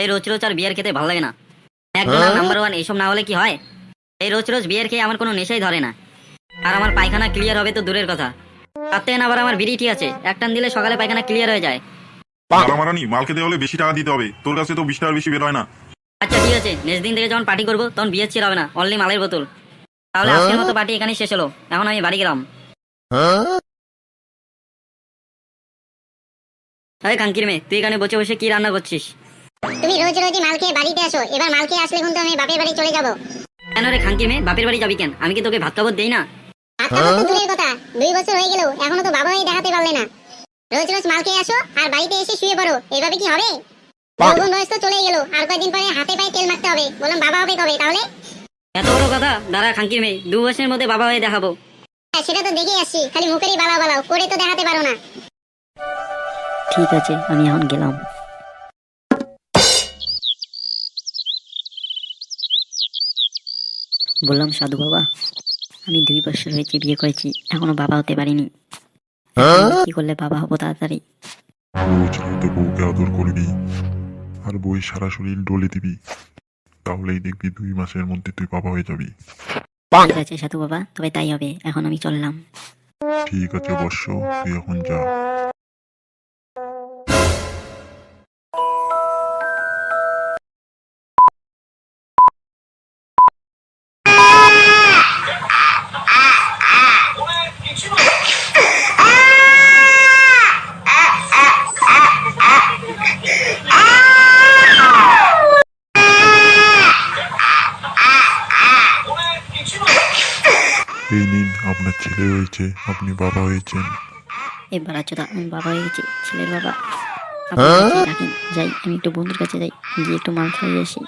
এই রোজ রোজ আর বিয়ার খেতে ভালো লাগে না। একজন নাম্বার ওয়ান এইসব না হলে কি হয়? এই রোজ রোজ বিয়ার খেয়ে আমার কোনো নেশাই ধরে না। আর আমার পায়খানা ক্লিয়ার হবে তো দূরের কথা। তার থেকে না আবার আমার বিড়ি ঠিক আছে। একটান দিলে সকালে পায়খানা ক্লিয়ার হয়ে যায়। মারামারানি মাল খেতে হলে বেশি টাকা দিতে হবে। তোর কাছে তো বিশ টাকার বেশি বের হয় না। আচ্ছা ঠিক আছে। নেক্সট দিন থেকে যখন পার্টি করব তখন বিয়ের চেয়ে হবে না। অনলি মালের বোতল। তাহলে আজকের মতো পার্টি এখানেই শেষ হলো। এখন আমি বাড়ি গেলাম। এই কাঙ্কির মেয়ে তুই এখানে বসে বসে কি রান্না করছিস? তুমি রোজ রোজই মাল খেয়ে বাড়িতে আসো। এবার মাল খেয়ে আসলে কিন্তু আমি বাপের বাড়ি চলে যাব। কেন রে খাঙ্কির মেয়ে? বাপের বাড়ি যাবি কেন? আমি কি তোকে ভাত খাবার দেই না? ভাত খাওয়া তো দূরের কথা। দুই বছর হয়ে গেল এখনও তো বাবা দেখাতে পারলে না। রোজ রোজ মাল খেয়ে আসো আর বাড়িতে এসে শুয়ে পড়ো। এভাবে কি হবে? যৌবন বয়স তো চলেই গেল আর কয়েকদিন পরে হাতে পায়ে তেল মারতে হবে। বললাম বাবা হবে কবে? তাহলে? এত বড় কথা? দাঁড়া খাঙ্কির মেয়ে দু বছরের মধ্যে বাবা হয়ে দেখাবো। হ্যাঁ, সেটা তো দেখে আসছি। খালি মুখেরই বালাও বালাও করে তো দেখাতে পারো না। ঠিক আছে আমি এখন গেলাম। বললাম সাধু বাবা আমি দুই বছর হয়েছে বিয়ে করেছি এখনও বাবা হতে পারিনি। কি করলে বাবা হব তাড়াতাড়ি? রোজ বউকে আদর করবি আর বই সারা শরীর ডলে দিবি তাহলেই দেখবি দুই মাসের মধ্যে তুই বাবা হয়ে যাবি। ঠিক আছে সাধু বাবা তবে তাই হবে এখন আমি চললাম। ঠিক আছে বর্ষ তুই এখন যা। এই নিন আপনার ছেলে হয়েছে আপনি বাবা হয়েছেন। এবার আচ্ছা আমি বাবা হয়ে গেছি ছেলের বাবা। আপনারা রাখেন যাই আমি একটু বন্ধুর কাছে যাই গিয়ে একটু মাল খাইয়ে আসি।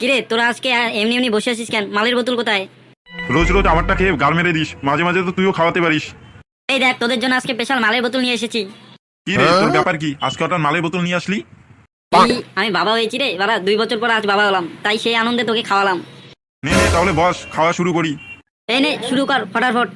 কিরে তোরা আজকে এমনি এমনি বসে আছিস কেন? মালের বোতল কোথায়? রোজ রোজ আমারটা খেয়ে গাল মেরে দিস মাঝে মাঝে তো তুইও খাওয়াতে পারিস। এই দেখ তোদের জন্য আজকে স্পেশাল মালের বোতল নিয়ে এসেছি। কি রে তোর ব্যাপার কি? আজকে ওটা মালের বোতল নিয়ে আসলি? আমি বাবা হয়েছি রে বাবা দুই বছর পর আজ বাবা হলাম তাই সেই আনন্দে তোকে খাওয়ালাম। নে তাহলে বস খাওয়া শুরু করি। এই নে শুরু কর ফটাফট।